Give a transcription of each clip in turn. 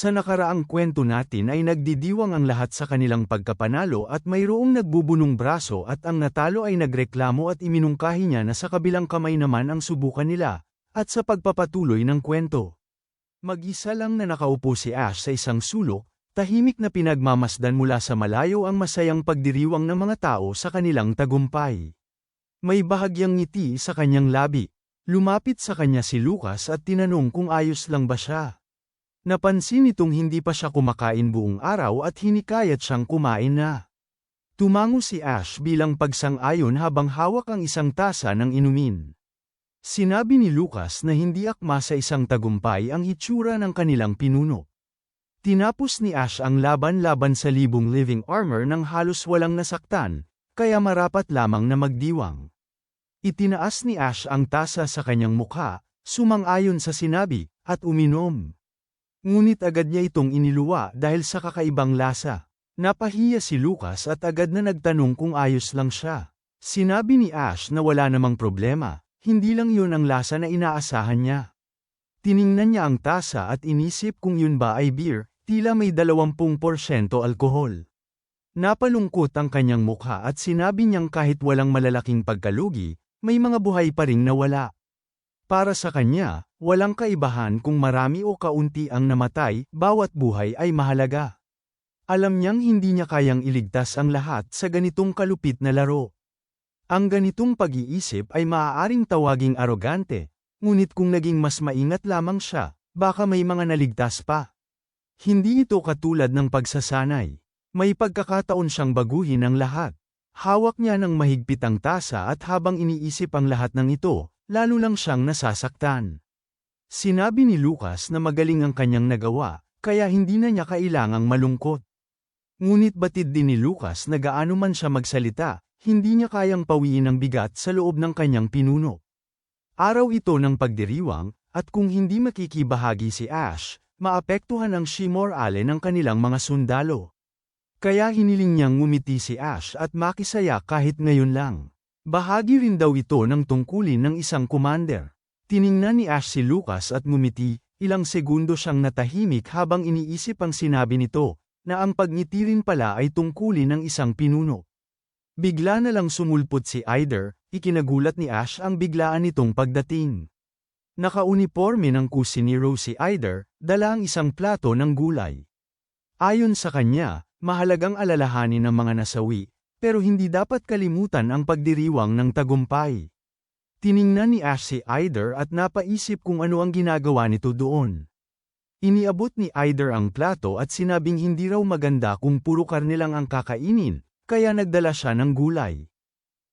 Sa nakaraang kwento natin ay nagdidiwang ang lahat sa kanilang pagkapanalo at mayroong nagbubunong braso at ang natalo ay nagreklamo at iminungkahi niya na sa kabilang kamay naman ang subukan nila, at sa pagpapatuloy ng kwento. Mag-isa lang na nakaupo si Ash sa isang sulok, tahimik na pinagmamasdan mula sa malayo ang masayang pagdiriwang ng mga tao sa kanilang tagumpay. May bahagyang ngiti sa kanyang labi. Lumapit sa kanya si Lucas at tinanong kung ayos lang ba siya. Napansin nitong hindi pa siya kumakain buong araw at hinikayat siyang kumain na. Tumango si Ash bilang pagsang-ayon habang hawak ang isang tasa ng inumin. Sinabi ni Lucas na hindi akma sa isang tagumpay ang hitsura ng kanilang pinuno. Tinapos ni Ash ang laban-laban sa libong living armor ng halos walang nasaktan, kaya marapat lamang na magdiwang. Itinaas ni Ash ang tasa sa kanyang mukha, sumang-ayon sa sinabi, at uminom. Ngunit agad niya itong iniluwa dahil sa kakaibang lasa. Napahiya si Lucas at agad na nagtanong kung ayos lang siya. Sinabi ni Ash na wala namang problema, hindi lang yun ang lasa na inaasahan niya. Tiningnan niya ang tasa at inisip kung yun ba ay beer, tila may 20% alkohol. Napalungkot ang kanyang mukha at sinabi niyang kahit walang malalaking pagkalugi, may mga buhay pa ring nawala. Para sa kanya, walang kaibahan kung marami o kaunti ang namatay, bawat buhay ay mahalaga. Alam niyang hindi niya kayang iligtas ang lahat sa ganitong kalupit na laro. Ang ganitong pag-iisip ay maaaring tawaging arogante, ngunit kung naging mas maingat lamang siya, baka may mga naligtas pa. Hindi ito katulad ng pagsasanay. May pagkakataon siyang baguhin ang lahat. Hawak niya ng mahigpit ang tasa at habang iniisip ang lahat ng ito, lalo lang siyang nasasaktan. Sinabi ni Lucas na magaling ang kanyang nagawa, kaya hindi na niya kailangang malungkot. Ngunit batid din ni Lucas na gaano man siya magsalita, hindi niya kayang pawiin ang bigat sa loob ng kanyang pinuno. Araw ito ng pagdiriwang, at kung hindi makikibahagi si Ash, maapektuhan ang Shimor Ale ng kanilang mga sundalo. Kaya hiniling niyang ngumiti si Ash at makisaya kahit ngayon lang. Bahagi rin daw ito ng tungkulin ng isang commander. Tiningnan ni Ash si Lucas at ngumiti, ilang segundo siyang natahimik habang iniisip ang sinabi nito, na ang pagngiti rin pala ay tungkulin ng isang pinuno. Bigla na lang sumulpot si Ider, ikinagulat ni Ash ang biglaan nitong pagdating. Nakauniforme ng kusi ni Rosie Ider, dala ang isang plato ng gulay. Ayon sa kanya, mahalagang alalahanin ng mga nasawi, pero hindi dapat kalimutan ang pagdiriwang ng tagumpay. Tiningnan ni Ash si Ider at napaisip kung ano ang ginagawa nito doon. Iniabot ni Ider ang plato at sinabing hindi raw maganda kung puro karne lang ang kakainin, kaya nagdala siya ng gulay.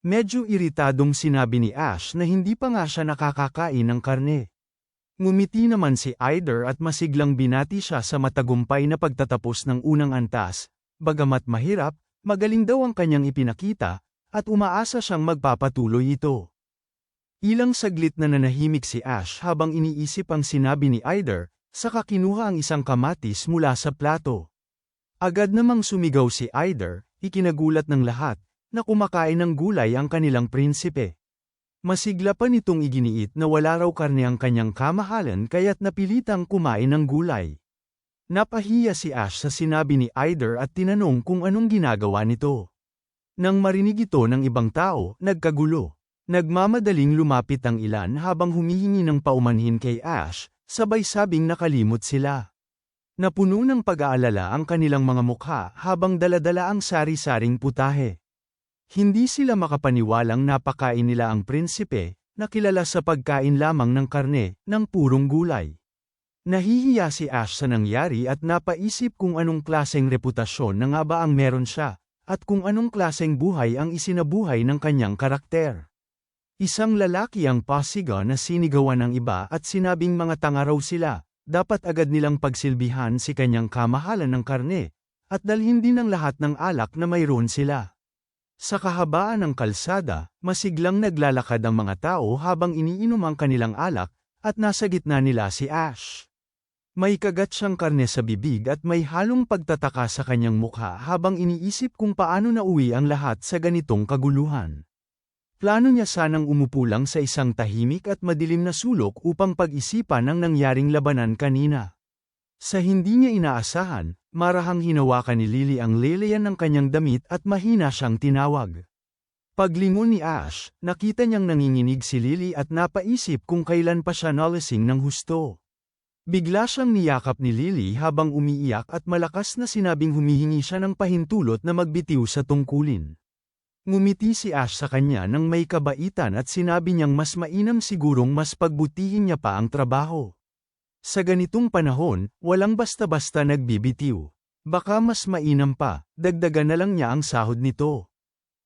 Medyo iritadong sinabi ni Ash na hindi pa nga siya nakakakain ng karne. Ngumiti naman si Ider at masiglang binati siya sa matagumpay na pagtatapos ng unang antas, bagamat mahirap, Magaling daw ang kanyang ipinakita, at umaasa siyang magpapatuloy ito. Ilang saglit na nanahimik si Ash habang iniisip ang sinabi ni Ider, saka kinuha ang isang kamatis mula sa plato. Agad namang sumigaw si Ider, ikinagulat ng lahat, na kumakain ng gulay ang kanilang prinsipe. Masigla pa nitong iginiit na wala raw karne ang kanyang kamahalan kaya't napilitang kumain ng gulay. Napahiya si Ash sa sinabi ni Ider at tinanong kung anong ginagawa nito. Nang marinig ito ng ibang tao, nagkagulo. Nagmamadaling lumapit ang ilan habang humihingi ng paumanhin kay Ash, sabay sabing nakalimot sila. Napuno ng pag-aalala ang kanilang mga mukha habang daladala ang sari-saring putahe. Hindi sila makapaniwalang napakain nila ang prinsipe, na kilala sa pagkain lamang ng karne, ng purong gulay. Nahihiya si Ash sa nangyari at napaisip kung anong klaseng reputasyon na nga ba ang meron siya, at kung anong klaseng buhay ang isinabuhay ng kanyang karakter. Isang lalaki ang pasiga na sinigawan ng iba at sinabing mga tanga raw sila, dapat agad nilang pagsilbihan si kanyang kamahalan ng karne, at dalhin din ang lahat ng alak na mayroon sila. Sa kahabaan ng kalsada, masiglang naglalakad ang mga tao habang iniinom ang kanilang alak, at nasa gitna nila si Ash. May kagat siyang karne sa bibig at may halong pagtataka sa kanyang mukha habang iniisip kung paano nauwi ang lahat sa ganitong kaguluhan. Plano niya sanang umupo lang sa isang tahimik at madilim na sulok upang pag-isipan ang nangyaring labanan kanina. Sa hindi niya inaasahan, marahang hinawakan ni Lily ang leleyan ng kanyang damit at mahina siyang tinawag. Paglingon ni Ash, nakita niyang nanginginig si Lily at napaisip kung kailan pa siya nalasing ng husto. Bigla siyang niyakap ni Lily habang umiiyak at malakas na sinabing humihingi siya ng pahintulot na magbitiw sa tungkulin. Ngumiti si Ash sa kanya ng may kabaitan at sinabi niyang mas mainam sigurong mas pagbutihin niya pa ang trabaho. Sa ganitong panahon, walang basta-basta nagbibitiw. Baka mas mainam pa, dagdagan na lang niya ang sahod nito.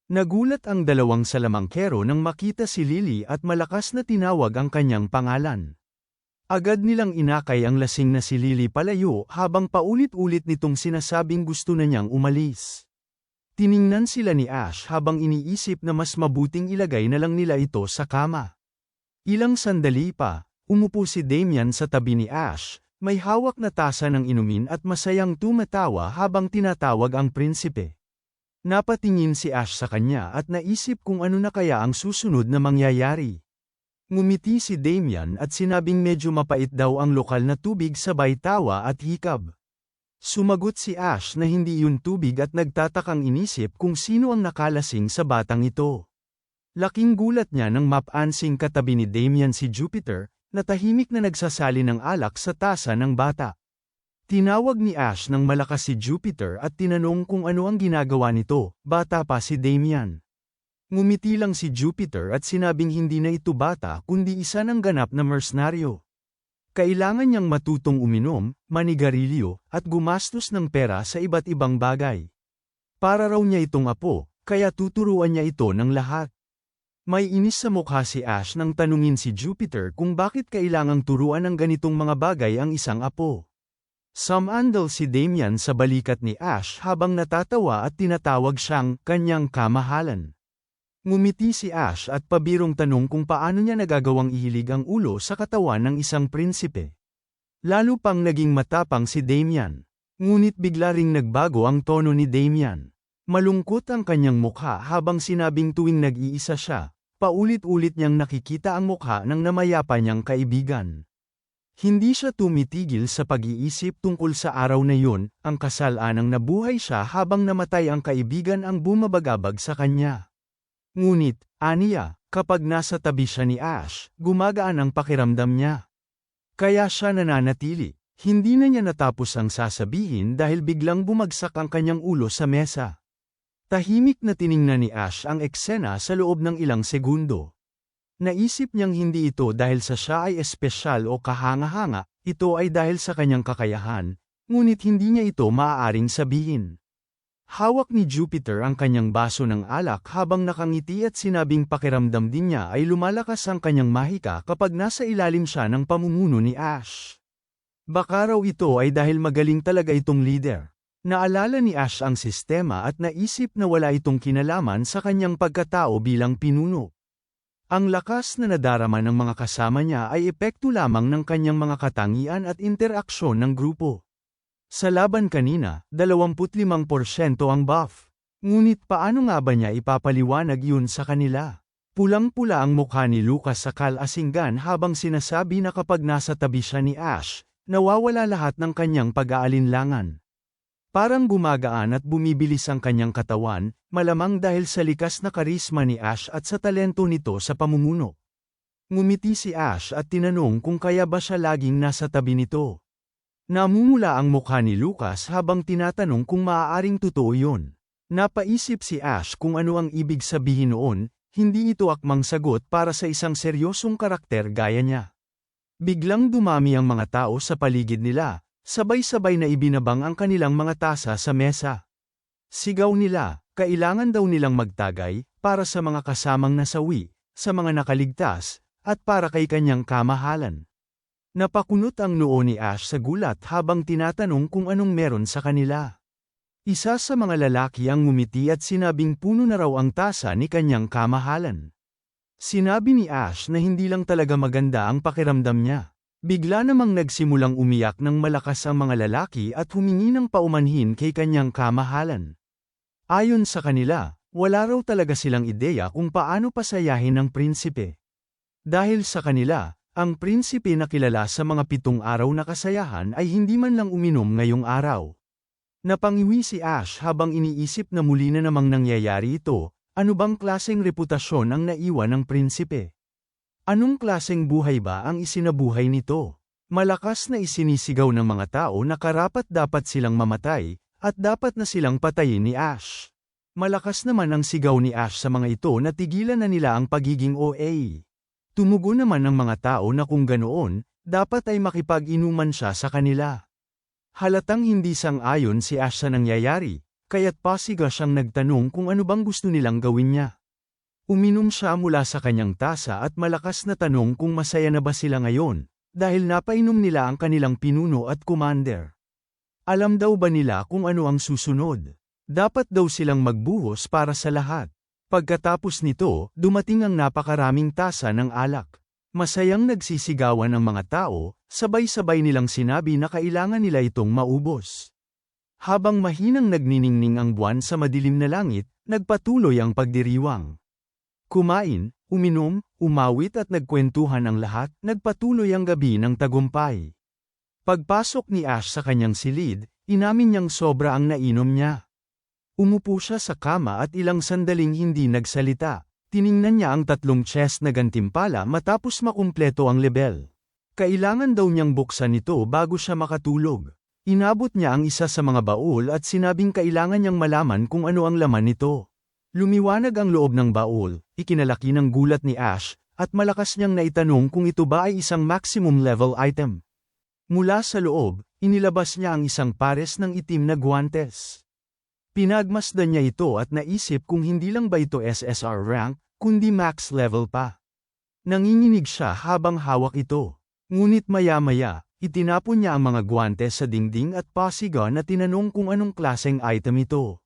Nagulat ang dalawang salamangkero nang makita si Lily at malakas na tinawag ang kanyang pangalan. Agad nilang inakay ang lasing na si Lily palayo habang paulit-ulit nitong sinasabing gusto na niyang umalis. Tiningnan sila ni Ash habang iniisip na mas mabuting ilagay na lang nila ito sa kama. Ilang sandali pa, umupo si Damian sa tabi ni Ash, may hawak na tasa ng inumin at masayang tumatawa habang tinatawag ang prinsipe. Napatingin si Ash sa kanya at naisip kung ano na kaya ang susunod na mangyayari. Ngumiti si Damian at sinabing medyo mapait daw ang lokal na tubig sabay tawa at hikab. Sumagot si Ash na hindi yun tubig at nagtatakang inisip kung sino ang nakalasing sa batang ito. Laking gulat niya nang mapansing katabi ni Damian si Jupiter, na tahimik na nagsasali ng alak sa tasa ng bata. Tinawag ni Ash ng malakas si Jupiter at tinanong kung ano ang ginagawa nito, bata pa si Damian. Ngumiti lang si Jupiter at sinabing hindi na ito bata kundi isa ng ganap na mercenaryo. Kailangan niyang matutong uminom, manigarilyo, at gumastos ng pera sa iba't ibang bagay. Para raw niya itong apo, kaya tuturuan niya ito ng lahat. May inis sa mukha si Ash nang tanungin si Jupiter kung bakit kailangang turuan ng ganitong mga bagay ang isang apo. Samandal si Damian sa balikat ni Ash habang natatawa at tinatawag siyang kanyang kamahalan. Ngumiti si Ash at pabirong tanong kung paano niya nagagawang ihilig ang ulo sa katawan ng isang prinsipe. Lalo pang naging matapang si Damian. Ngunit bigla ring nagbago ang tono ni Damian. Malungkot ang kanyang mukha habang sinabing tuwing nag-iisa siya, paulit-ulit niyang nakikita ang mukha ng namayapa niyang kaibigan. Hindi siya tumitigil sa pag-iisip tungkol sa araw na yun, ang kasalanang nabuhay siya habang namatay ang kaibigan ang bumabagabag sa kanya. Ngunit, aniya, kapag nasa tabi siya ni Ash, gumagaan ang pakiramdam niya. Kaya siya nananatili, hindi na niya natapos ang sasabihin dahil biglang bumagsak ang kanyang ulo sa mesa. Tahimik na tiningnan ni Ash ang eksena sa loob ng ilang segundo. Naisip niyang hindi ito dahil sa siya ay espesyal o kahanga-hanga, ito ay dahil sa kanyang kakayahan, ngunit hindi niya ito maaaring sabihin. Hawak ni Jupiter ang kanyang baso ng alak habang nakangiti at sinabing pakiramdam din niya ay lumalakas ang kanyang mahika kapag nasa ilalim siya ng pamumuno ni Ash. Baka raw ito ay dahil magaling talaga itong leader. Naalala ni Ash ang sistema at naisip na wala itong kinalaman sa kanyang pagkatao bilang pinuno. Ang lakas na nadarama ng mga kasama niya ay epekto lamang ng kanyang mga katangian at interaksyon ng grupo. Sa laban kanina, 25% ang buff. Ngunit paano nga ba niya ipapaliwanag yun sa kanila? Pulang-pula ang mukha ni Lucas sa kalasinggan habang sinasabi na kapag nasa tabi siya ni Ash, nawawala lahat ng kanyang pag-aalinlangan. Parang gumagaan at bumibilis ang kanyang katawan, malamang dahil sa likas na karisma ni Ash at sa talento nito sa pamumuno. Ngumiti si Ash at tinanong kung kaya ba siya laging nasa tabi nito. Namumula ang mukha ni Lucas habang tinatanong kung maaaring totoo yun. Napaisip si Ash kung ano ang ibig sabihin noon, hindi ito akmang sagot para sa isang seryosong karakter gaya niya. Biglang dumami ang mga tao sa paligid nila, Sabay-sabay na ibinabang ang kanilang mga tasa sa mesa. Sigaw nila, kailangan daw nilang magtagay, para sa mga kasamang nasawi, sa mga nakaligtas, at para kay kanyang kamahalan. Napakunot ang noo ni Ash sa gulat habang tinatanong kung anong meron sa kanila. Isa sa mga lalaki ang ngumiti at sinabing puno na raw ang tasa ni kanyang kamahalan. Sinabi ni Ash na hindi lang talaga maganda ang pakiramdam niya. Bigla namang nagsimulang umiyak ng malakas ang mga lalaki at humingi ng paumanhin kay kanyang kamahalan. Ayon sa kanila, wala raw talaga silang ideya kung paano pasayahin ng prinsipe. Dahil sa kanila, Ang prinsipe na kilala sa mga pitong araw na kasayahan ay hindi man lang uminom ngayong araw. Napangiwi si Ash habang iniisip na muli na namang nangyayari ito, ano bang klaseng reputasyon ang naiwan ng prinsipe? Anong klaseng buhay ba ang isinabuhay nito? Malakas na isinisigaw ng mga tao na karapat dapat silang mamatay, at dapat na silang patayin ni Ash. Malakas naman ang sigaw ni Ash sa mga ito na tigilan na nila ang pagiging OA. Tumugo naman ng mga tao na kung ganoon, dapat ay makipag-inuman siya sa kanila. Halatang hindi sang-ayon si Ash sa nangyayari, kaya't pasiga siyang nagtanong kung ano bang gusto nilang gawin niya. Uminom siya mula sa kanyang tasa at malakas na tanong kung masaya na ba sila ngayon, dahil napainom nila ang kanilang pinuno at commander. Alam daw ba nila kung ano ang susunod? Dapat daw silang magbuhos para sa lahat. Pagkatapos nito, dumating ang napakaraming tasa ng alak. Masayang nagsisigawan ang mga tao, sabay-sabay nilang sinabi na kailangan nila itong maubos. Habang mahinang nagniningning ang buwan sa madilim na langit, nagpatuloy ang pagdiriwang. Kumain, uminom, umawit at nagkwentuhan ang lahat, nagpatuloy ang gabi ng tagumpay. Pagpasok ni Ash sa kanyang silid, inamin niyang sobra ang nainom niya. Umupo siya sa kama at ilang sandaling hindi nagsalita. Tiningnan niya ang tatlong chest na gantimpala matapos makumpleto ang level. Kailangan daw niyang buksan ito bago siya makatulog. Inabot niya ang isa sa mga baul at sinabing kailangan niyang malaman kung ano ang laman nito. Lumiwanag ang loob ng baul, ikinalaki ng gulat ni Ash, at malakas niyang naitanong kung ito ba ay isang maximum level item. Mula sa loob, inilabas niya ang isang pares ng itim na guantes. Pinagmasdan niya ito at naisip kung hindi lang ba ito SSR rank, kundi max level pa. Nanginginig siya habang hawak ito. Ngunit maya-maya, itinapon niya ang mga guwante sa dingding at pasiga na tinanong kung anong klaseng item ito.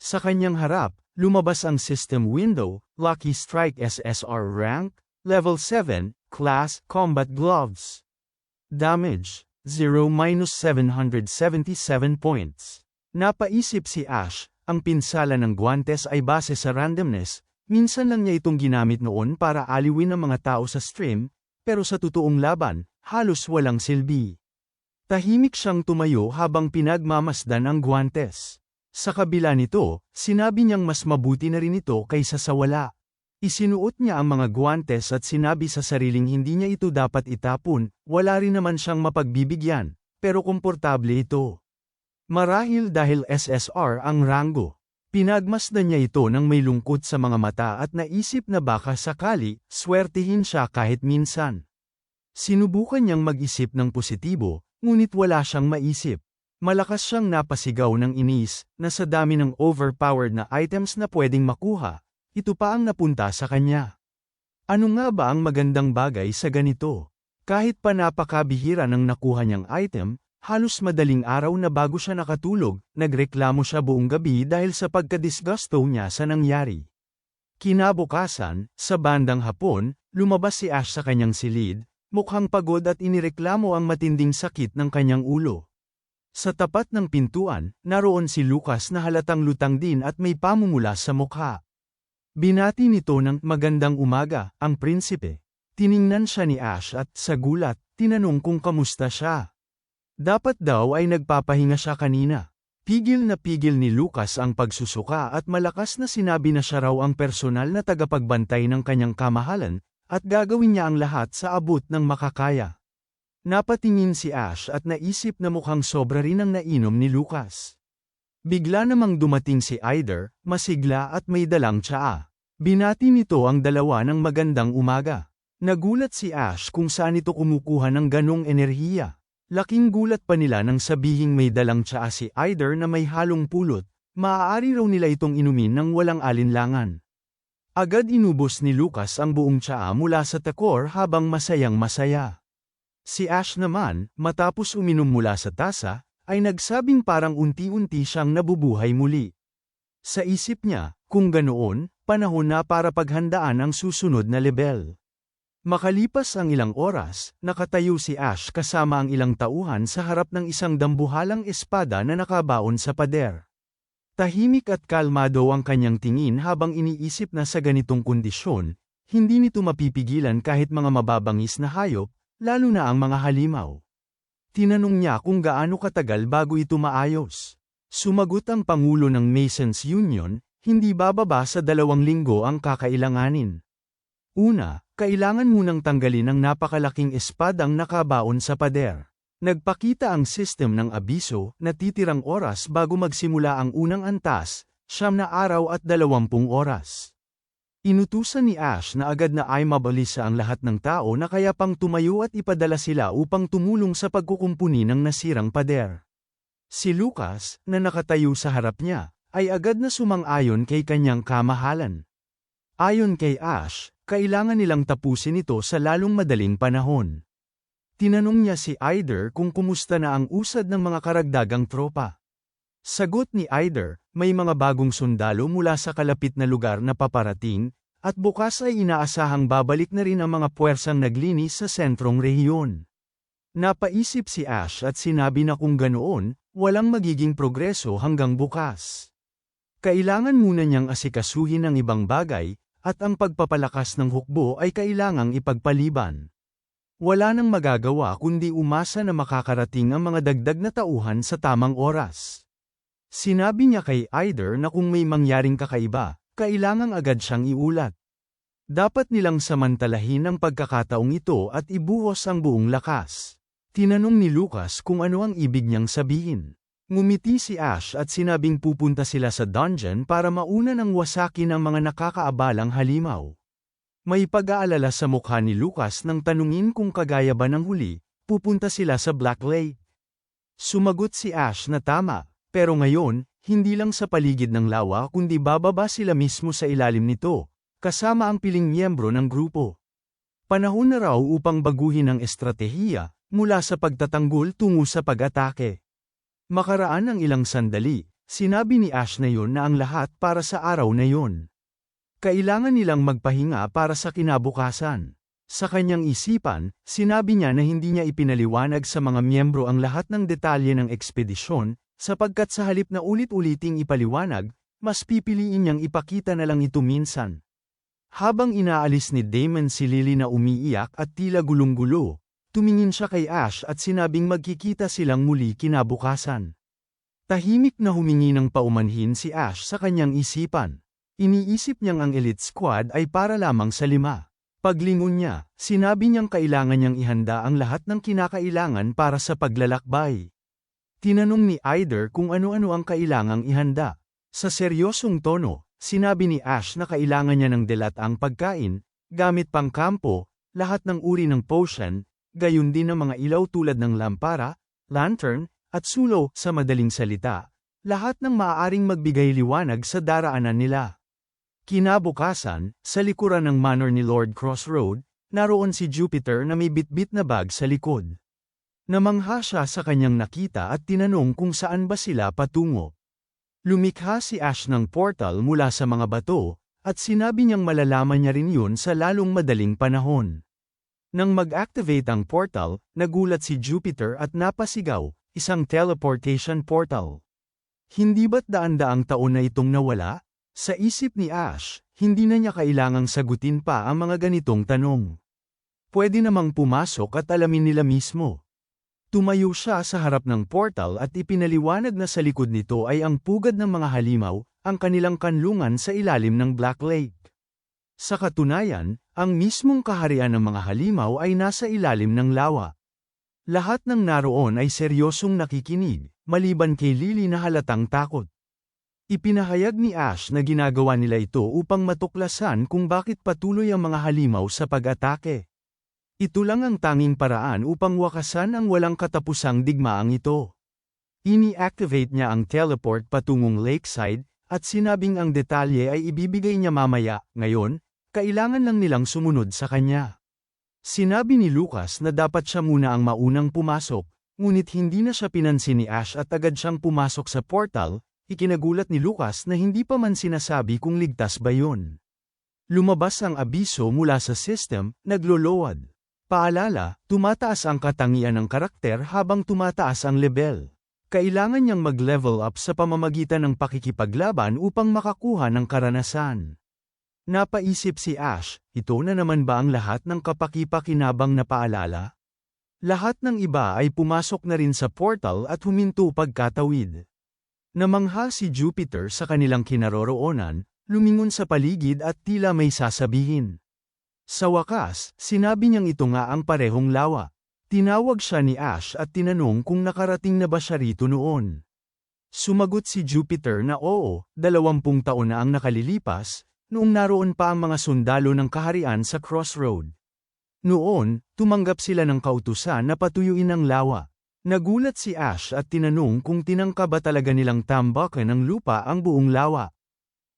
Sa kanyang harap, lumabas ang system window, Lucky Strike SSR rank, level 7, class, combat gloves. Damage, 0-777 points. Napaisip si Ash, ang pinsala ng guantes ay base sa randomness, minsan lang niya itong ginamit noon para aliwin ang mga tao sa stream, pero sa totoong laban, halos walang silbi. Tahimik siyang tumayo habang pinagmamasdan ang guantes. Sa kabila nito, sinabi niyang mas mabuti na rin ito kaysa sa wala. Isinuot niya ang mga guantes at sinabi sa sariling hindi niya ito dapat itapon, wala rin naman siyang mapagbibigyan, pero komportable ito. Marahil dahil SSR ang ranggo. Pinagmasdan niya ito ng may lungkot sa mga mata at naisip na baka sakali, swertihin siya kahit minsan. Sinubukan niyang mag-isip ng positibo, ngunit wala siyang maisip. Malakas siyang napasigaw ng inis, na sa dami ng overpowered na items na pwedeng makuha, ito pa ang napunta sa kanya. Ano nga ba ang magandang bagay sa ganito? Kahit pa napakabihira ng nakuha niyang item, Halos madaling araw na bago siya nakatulog, nagreklamo siya buong gabi dahil sa pagkadisgusto niya sa nangyari. Kinabukasan, sa bandang hapon, lumabas si Ash sa kanyang silid, mukhang pagod at inireklamo ang matinding sakit ng kanyang ulo. Sa tapat ng pintuan, naroon si Lucas na halatang lutang din at may pamumula sa mukha. Binati nito ng magandang umaga, ang prinsipe. Tiningnan siya ni Ash at, sa gulat, tinanong kung kamusta siya. Dapat daw ay nagpapahinga siya kanina. Pigil na pigil ni Lucas ang pagsusuka at malakas na sinabi na siya raw ang personal na tagapagbantay ng kanyang kamahalan, at gagawin niya ang lahat sa abot ng makakaya. Napatingin si Ash at naisip na mukhang sobra rin ang nainom ni Lucas. Bigla namang dumating si Ider, masigla at may dalang tsaa. Binati nito ang dalawa ng magandang umaga. Nagulat si Ash kung saan ito kumukuha ng ganong enerhiya. Laking gulat pa nila nang sabihing may dalang tsaa si Eider na may halong pulot, maaari raw nila itong inumin ng walang alinlangan. Agad inubos ni Lucas ang buong tsaa mula sa takor habang masayang masaya. Si Ash naman, matapos uminom mula sa tasa, ay nagsabing parang unti-unti siyang nabubuhay muli. Sa isip niya, kung ganoon, panahon na para paghandaan ang susunod na level. Makalipas ang ilang oras, nakatayo si Ash kasama ang ilang tauhan sa harap ng isang dambuhalang espada na nakabaon sa pader. Tahimik at kalmado ang kanyang tingin habang iniisip na sa ganitong kondisyon, hindi nito mapipigilan kahit mga mababangis na hayop, lalo na ang mga halimaw. Tinanong niya kung gaano katagal bago ito maayos. Sumagot ang Pangulo ng Masons Union, hindi bababa sa dalawang linggo ang kakailanganin. Una, kailangan munang tanggalin ang napakalaking espadang nakabaon sa pader. Nagpakita ang system ng abiso na titirang oras bago magsimula ang unang antas, siyam na araw at dalawampung oras. Inutusan ni Ash na agad na ay mabalisa ang lahat ng tao na kaya pang tumayo at ipadala sila upang tumulong sa pagkukumpuni ng nasirang pader. Si Lucas, na nakatayo sa harap niya, ay agad na sumang-ayon kay kanyang kamahalan. Ayon kay Ash, kailangan nilang tapusin ito sa lalong madaling panahon. Tinanong niya si Aider kung kumusta na ang usad ng mga karagdagang tropa. Sagot ni Aider, may mga bagong sundalo mula sa kalapit na lugar na paparating, at bukas ay inaasahang babalik na rin ang mga puwersang naglinis sa sentrong rehiyon. Napaisip si Ash at sinabi na kung ganoon, walang magiging progreso hanggang bukas. Kailangan muna niyang asikasuhin ang ibang bagay, at ang pagpapalakas ng hukbo ay kailangang ipagpaliban. Wala nang magagawa kundi umasa na makakarating ang mga dagdag na tauhan sa tamang oras. Sinabi niya kay Aider na kung may mangyaring kakaiba, kailangang agad siyang iulat. Dapat nilang samantalahin ang pagkakataong ito at ibuhos ang buong lakas. Tinanong ni Lucas kung ano ang ibig niyang sabihin. Ngumiti si Ash at sinabing pupunta sila sa dungeon para mauna ng wasakin ang mga nakakaabalang halimaw. May pag-aalala sa mukha ni Lucas nang tanungin kung kagaya ba ng huli, pupunta sila sa Black Lake. Sumagot si Ash na tama, pero ngayon, hindi lang sa paligid ng lawa kundi bababa sila mismo sa ilalim nito, kasama ang piling miyembro ng grupo. Panahon na raw upang baguhin ang estratehiya, mula sa pagtatanggol tungo sa pag-atake. Makaraan ng ilang sandali, sinabi ni Ash na yon na ang lahat para sa araw na yon. Kailangan nilang magpahinga para sa kinabukasan. Sa kanyang isipan, sinabi niya na hindi niya ipinaliwanag sa mga miyembro ang lahat ng detalye ng ekspedisyon, Sapagkat sa halip na ulit-uliting ipaliwanag, mas pipiliin niyang ipakita na lang ito minsan. Habang inaalis ni Damon si Lily na umiiyak at tila gulong-gulo, tumingin siya kay Ash at sinabing magkikita silang muli kinabukasan. Tahimik na humingi ng paumanhin si Ash sa kanyang isipan. Iniisip niyang ang elite squad ay para lamang sa lima. Paglingon niya, sinabi niyang kailangan niyang ihanda ang lahat ng kinakailangan para sa paglalakbay. Tinanong ni Aider kung ano-ano ang kailangang ihanda. Sa seryosong tono, sinabi ni Ash na kailangan niya ng delataang pagkain, gamit pang kampo, lahat ng uri ng potion, gayon din ng mga ilaw tulad ng lampara, lantern, at sulo sa madaling salita, lahat ng maaaring magbigay liwanag sa daraanan nila. Kinabukasan, sa likuran ng manor ni Lord Crossroad, naroon si Jupiter na may bitbit na bag sa likod. Namangha siya sa kanyang nakita at tinanong kung saan ba sila patungo. Lumikha si Ash ng portal mula sa mga bato, at sinabi niyang malalaman niya rin yun sa lalong madaling panahon. Nang mag-activate ang portal, nagulat si Jupiter at napasigaw, isang teleportation portal. Hindi ba't daan-daang taon na itong nawala? Sa isip ni Ash, hindi na niya kailangang sagutin pa ang mga ganitong tanong. Pwede namang pumasok at alamin nila mismo. Tumayo siya sa harap ng portal at ipinaliwanag na sa likod nito ay ang pugad ng mga halimaw, ang kanilang kanlungan sa ilalim ng Black Lake. Sa katunayan, ang mismong kaharian ng mga halimaw ay nasa ilalim ng lawa. Lahat ng naroon ay seryosong nakikinig, maliban kay Lily na halatang takot. Ipinahayag ni Ash na ginagawa nila ito upang matuklasan kung bakit patuloy ang mga halimaw sa pag-atake. Ito lang ang tanging paraan upang wakasan ang walang katapusang digmaang ito. Ini-activate niya ang teleport patungong lakeside, at sinabing ang detalye ay ibibigay niya mamaya, ngayon, kailangan lang nilang sumunod sa kanya. Sinabi ni Lucas na dapat siya muna ang maunang pumasok, ngunit hindi na siya pinansin ni Ash at agad siyang pumasok sa portal, ikinagulat ni Lucas na hindi pa man sinasabi kung ligtas ba yun. Lumabas ang abiso mula sa system, naglolowad. Paalala, tumataas ang katangian ng karakter habang tumataas ang level. Kailangan niyang mag-level up sa pamamagitan ng pakikipaglaban upang makakuha ng karanasan. Napaisip si Ash, ito na naman ba ang lahat ng kapaki-pakinabang na paalala? Lahat ng iba ay pumasok na rin sa portal at huminto pagkatawid. Namangha si Jupiter sa kanilang kinaroroonan, lumingon sa paligid at tila may sasabihin. Sa wakas, sinabi niyang ito nga ang parehong lawa. Tinawag siya ni Ash at tinanong kung nakarating na ba siya rito noon. Sumagot si Jupiter na oo, dalawampung taon na ang nakalilipas, noong naroon pa ang mga sundalo ng kaharian sa crossroad. Noon, tumanggap sila ng kautusan na patuyuin ang lawa. Nagulat si Ash at tinanong kung tinangka ba talaga nilang tambakan ng lupa ang buong lawa.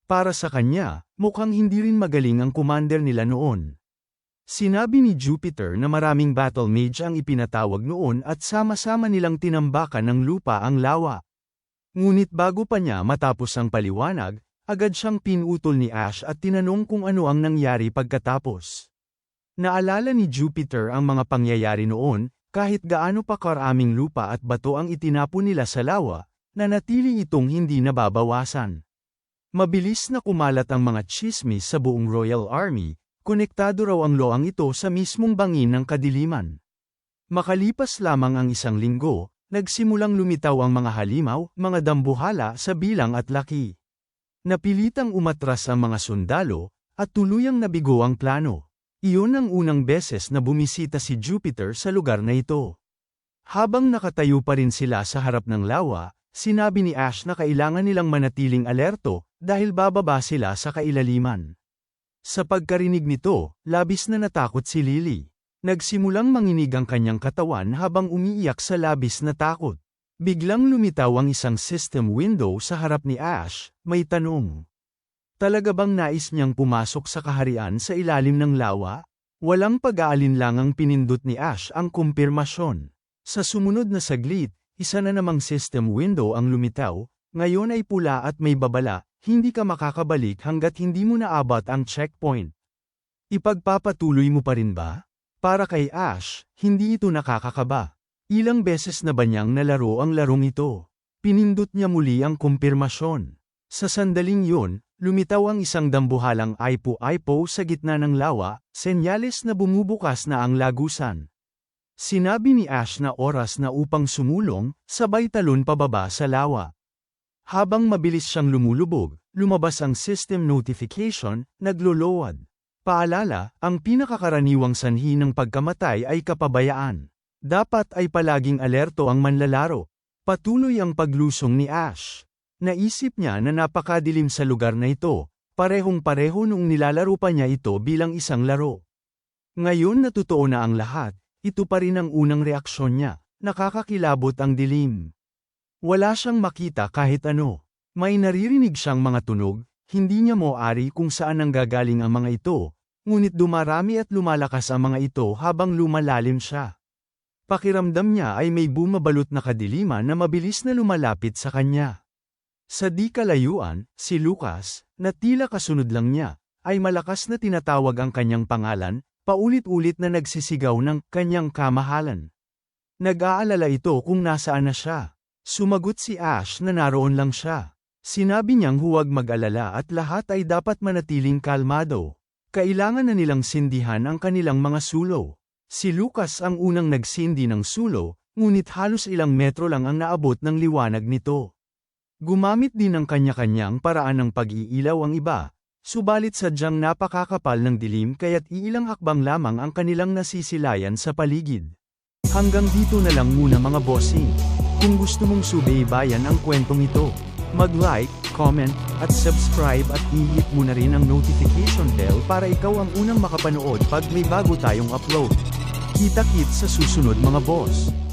Para sa kanya, mukhang hindi rin magaling ang commander nila noon. Sinabi ni Jupiter na maraming battle mage ang ipinatawag noon at sama-sama nilang tinambakan ng lupa ang lawa. Ngunit bago pa niya matapos ang paliwanag, agad siyang pinutol ni Ash at tinanong kung ano ang nangyari pagkatapos. Naalala ni Jupiter ang mga pangyayari noon, kahit gaano pa karaming lupa at bato ang itinapon nila sa lawa, nanatili itong hindi nababawasan. Mabilis na kumalat ang mga chismis sa buong Royal Army, konektado raw ang loang ito sa mismong bangin ng kadiliman. Makalipas lamang ang isang linggo, nagsimulang lumitaw ang mga halimaw, mga dambuhala sa bilang at laki. Napilitang umatras ang mga sundalo, at tuluyang nabigo ang plano. Iyon ang unang beses na bumisita si Jupiter sa lugar na ito. Habang nakatayo pa rin sila sa harap ng lawa, sinabi ni Ash na kailangan nilang manatiling alerto dahil bababa sila sa kailaliman. Sa pagkarinig nito, labis na natakot si Lily. Nagsimulang manginig ang kanyang katawan habang umiiyak sa labis na takot. Biglang lumitaw ang isang system window sa harap ni Ash, may tanong. Talaga bang nais niyang pumasok sa kaharian sa ilalim ng lawa? Walang pag-aalinlangang pinindot ni Ash ang kumpirmasyon. Sa sumunod na saglit, isa na namang system window ang lumitaw, ngayon ay pula at may babala, hindi ka makakabalik hanggat hindi mo naabot ang checkpoint. Ipagpapatuloy mo pa rin ba? Para kay Ash, hindi ito nakakakaba. Ilang beses na ba niyang nalaro ang larong ito? Pinindot niya muli ang kumpirmasyon. Sa sandaling yun, Lumitaw ang isang dambuhalang aipo-aipo sa gitna ng lawa, senyales na bumubukas na ang lagusan. Sinabi ni Ash na oras na upang sumulong, sabay talon pababa sa lawa. Habang mabilis siyang lumulubog, lumabas ang system notification, naglulowad. Paalala, ang pinakakaraniwang sanhi ng pagkamatay ay kapabayaan. Dapat ay palaging alerto ang manlalaro. Patuloy ang paglusong ni Ash. Naisip niya na napakadilim sa lugar na ito, parehong-pareho nung nilalaro pa niya ito bilang isang laro. Ngayon na totoo na ang lahat, ito pa rin ang unang reaksyon niya, nakakakilabot ang dilim. Wala siyang makita kahit ano. May naririnig siyang mga tunog, hindi niya mo ari kung saan ang gagaling ang mga ito, ngunit dumarami at lumalakas ang mga ito habang lumalalim siya. Pakiramdam niya ay may bumabalot na kadiliman na mabilis na lumalapit sa kanya. Sa di kalayuan, si Lucas, na tila kasunod lang niya, ay malakas na tinatawag ang kanyang pangalan, paulit-ulit na nagsisigaw ng kanyang kamahalan. Nag-aalala ito kung nasaan na siya. Sumagot si Ash na naroon lang siya. Sinabi niyang huwag mag-alala at lahat ay dapat manatiling kalmado. Kailangan na nilang sindihan ang kanilang mga sulo. Si Lucas ang unang nagsindi ng sulo, ngunit halos ilang metro lang ang naabot ng liwanag nito. Gumamit din ng kanya-kanyang paraan ng pag-iilaw ang iba, subalit sadyang napakakapal ng dilim kaya't iilang hakbang lamang ang kanilang nasisilayan sa paligid. Hanggang dito na lang muna mga bossing. Kung gusto mong subaybayan ang kwentong ito, mag-like, comment, at subscribe at i-hit mo na rin ang notification bell para ikaw ang unang makapanood pag may bago tayong upload. Kita-kit sa susunod mga boss.